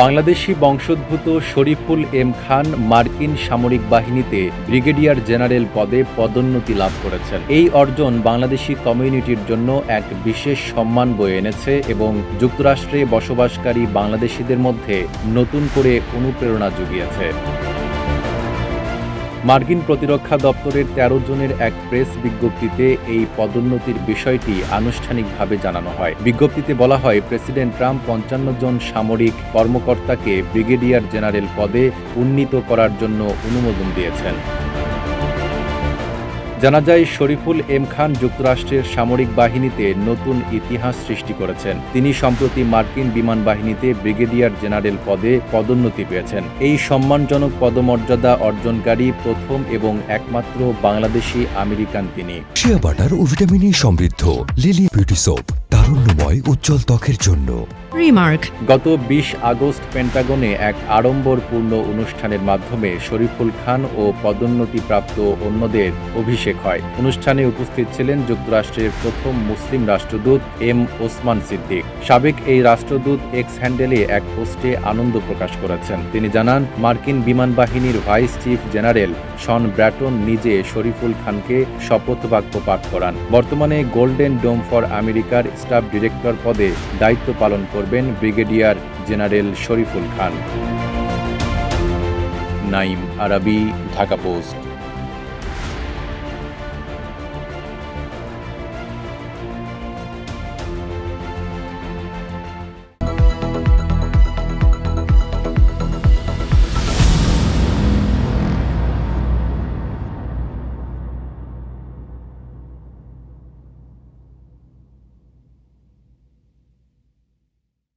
বাংলাদেশি বংশোদ্ভূত শরীফুল এম খান মার্কিন সামরিক বাহিনীতে ব্রিগেডিয়ার জেনারেল পদে পদোন্নতি লাভ করেছেন। এই অর্জন বাংলাদেশি কমিউনিটির জন্য এক বিশেষ সম্মান বয়ে এনেছে এবং যুক্তরাষ্ট্রে বসবাসকারী বাংলাদেশিদের মধ্যে নতুন করে অনুপ্রেরণা জুগিয়েছে। মার্কিন প্রতিরক্ষা দপ্তরের তেরো জনের এক প্রেস বিজ্ঞপ্তিতে এই পদোন্নতির বিষয়টি আনুষ্ঠানিকভাবে জানানো হয়। বিজ্ঞপ্তিতে বলা হয়, প্রেসিডেন্ট ট্রাম্প পঞ্চান্ন জন সামরিক কর্মকর্তাকে ব্রিগেডিয়ার জেনারেল পদে উন্নীত করার জন্য অনুমোদন দিয়েছেন। জানা যায়, শরীফুল এম খান যুক্তরাষ্ট্রের সামরিক বাহিনীতে নতুন ইতিহাস সৃষ্টি করেছেন। তিনি সম্প্রতি মার্কিন বিমান বাহিনীতে ব্রিগেডিয়ার জেনারেল পদে পদোন্নতি পেয়েছেন। এই সম্মানজনক পদমর্যাদা অর্জনকারী প্রথম এবং একমাত্র বাংলাদেশি আমেরিকান তিনি। শিয়া বাটার ও ভিটামিন সমৃদ্ধ লিলি বিউটি সোপ তারুণ্যময়, উজ্জ্বল ত্বকের জন্য। রিমার্ক গত বিশ আগস্ট পেন্টাগনে এক আড়ম্বরপূর্ণ অনুষ্ঠানের মাধ্যমে শরীফুল খান ও পদোন্নতিপ্রাপ্ত অন্যদের অভিষেক হয়। অনুষ্ঠানে উপস্থিত ছিলেন যুক্তরাষ্ট্রের প্রথম মুসলিম রাষ্ট্রদূত এম ওসমান সিদ্দিক। সাবেক এই রাষ্ট্রদূত এক্স হ্যান্ডেলে এক পোস্টে আনন্দ প্রকাশ করেছেন। তিনি জানান, মার্কিন বিমান বাহিনীর vice chief general Shawn Bratton নিজে শরীফুল খানকে শপথ বাক্য পাঠ করান। বর্তমানে গোল্ডেন ডোম ফর আমেরিকার স্টাফ ডিরেক্টর পদে দায়িত্ব পালন করবেন brigadier general Shariful Khan. Naim Arabi, Dhaka Post.